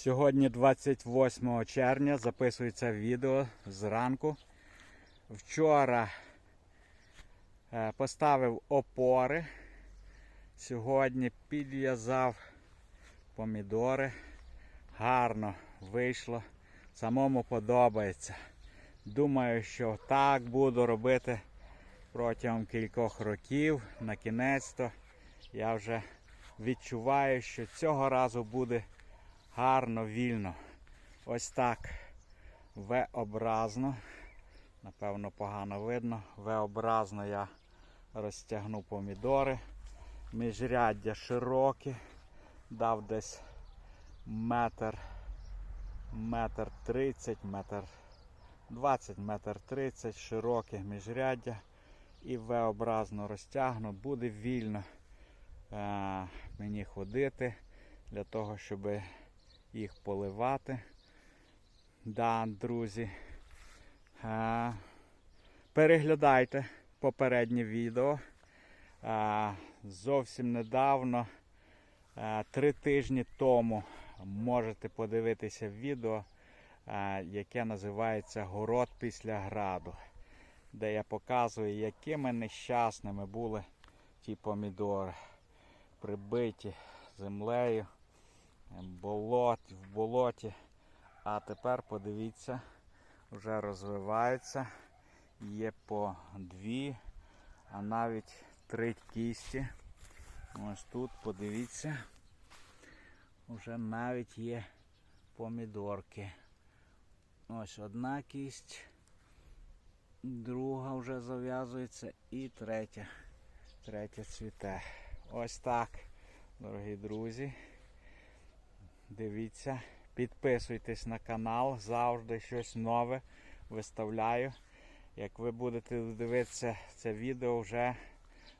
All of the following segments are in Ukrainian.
Сьогодні 28 червня записується відео зранку. Вчора е, поставив опори. Сьогодні підв'язав помідори. Гарно вийшло. Самому подобається. Думаю, що так буду робити протягом кількох років. На кінець-то я вже відчуваю, що цього разу буде гарно, вільно. Ось так В-образно. Напевно, погано видно. В-образно я розтягну помідори. Міжряддя широкі. Дав десь метр, метр тридцять, метр двадцять, метр тридцять, широке міжряддя. І В-образно розтягну. Буде вільно е, мені ходити для того, щоб їх поливати. Да, друзі. А, переглядайте попереднє відео. А, зовсім недавно, а, три тижні тому, можете подивитися відео, а, яке називається Город після граду, де я показую, якими нещасними були ті помідори, прибиті землею болот, в болоті. А тепер подивіться, вже розвиваються. Є по дві, а навіть три кісті. Ось тут подивіться. Вже навіть є помідорки. Ось одна кість, друга вже зав'язується і третя. Третя цвіте. Ось так, дорогі друзі. Дивіться, підписуйтесь на канал, завжди щось нове виставляю. Як ви будете дивитися це відео, вже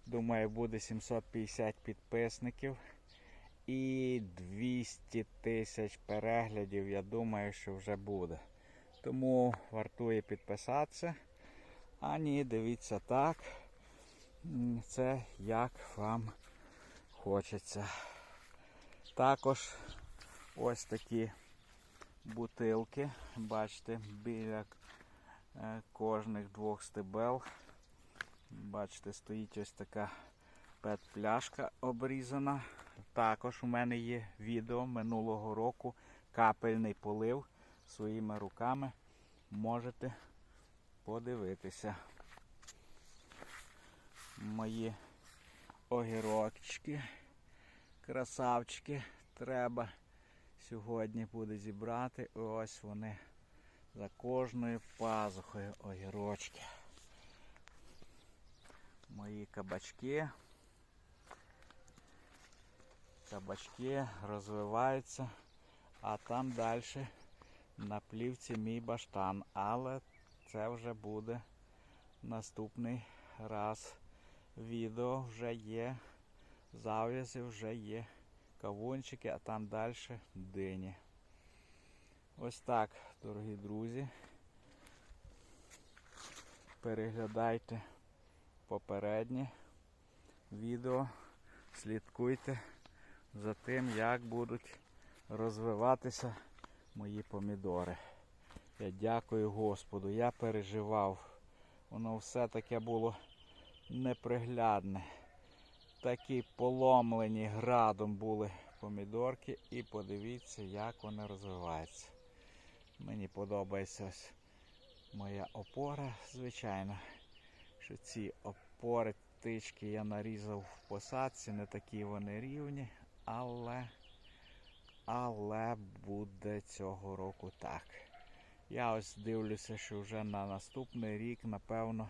думаю буде 750 підписників і 200 тисяч переглядів, я думаю, що вже буде. Тому вартує підписатися. А ні, дивіться так. Це як вам хочеться. Також ось такі бутилки. Бачите, біля е, кожних двох стебел. Бачите, стоїть ось така пет-пляшка обрізана. Також у мене є відео минулого року капельний полив своїми руками. Можете подивитися. Мої огірочки, красавчики треба сьогодні буде зібрати. Ось вони за кожною пазухою огірочки. Мої кабачки. Кабачки розвиваються, а там далі на плівці мій баштан. Але це вже буде наступний раз. Відео вже є, зав'язи вже є кавунчики, а там далі дині. Ось так, дорогі друзі. Переглядайте попереднє відео, слідкуйте за тим, як будуть розвиватися мої помідори. Я дякую Господу, я переживав. Воно все таке було неприглядне такі поломлені градом були помідорки і подивіться, як вони розвиваються. Мені подобається ось моя опора, звичайно, що ці опори тички я нарізав в посадці, не такі вони рівні, але але буде цього року так. Я ось дивлюся, що вже на наступний рік, напевно,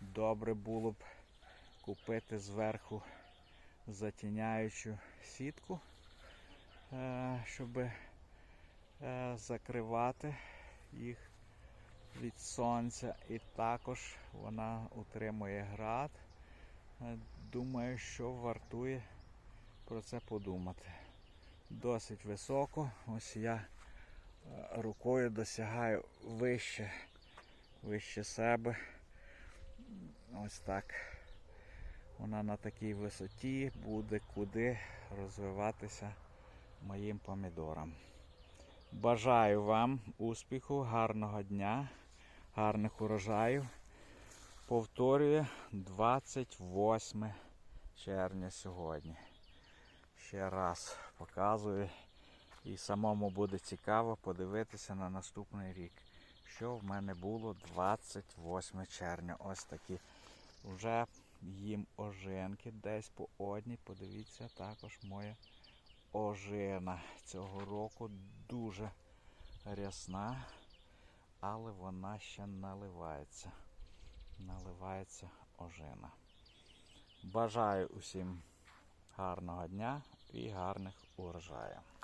добре було б купити зверху затіняючу сітку, е, щоб е, закривати їх від сонця. І також вона утримує град. Е, думаю, що вартує про це подумати. Досить високо. Ось я рукою досягаю вище, вище себе. Ось так. Вона на такій висоті буде куди розвиватися моїм помідорам. Бажаю вам успіху, гарного дня, гарних урожаїв. Повторюю, 28 червня сьогодні. Ще раз показую. І самому буде цікаво подивитися на наступний рік. Що в мене було 28 червня. Ось такі. Вже їм ожинки десь по одній. Подивіться, також моя ожина цього року дуже рясна, але вона ще наливається. Наливається ожина. Бажаю усім гарного дня і гарних урожаїв.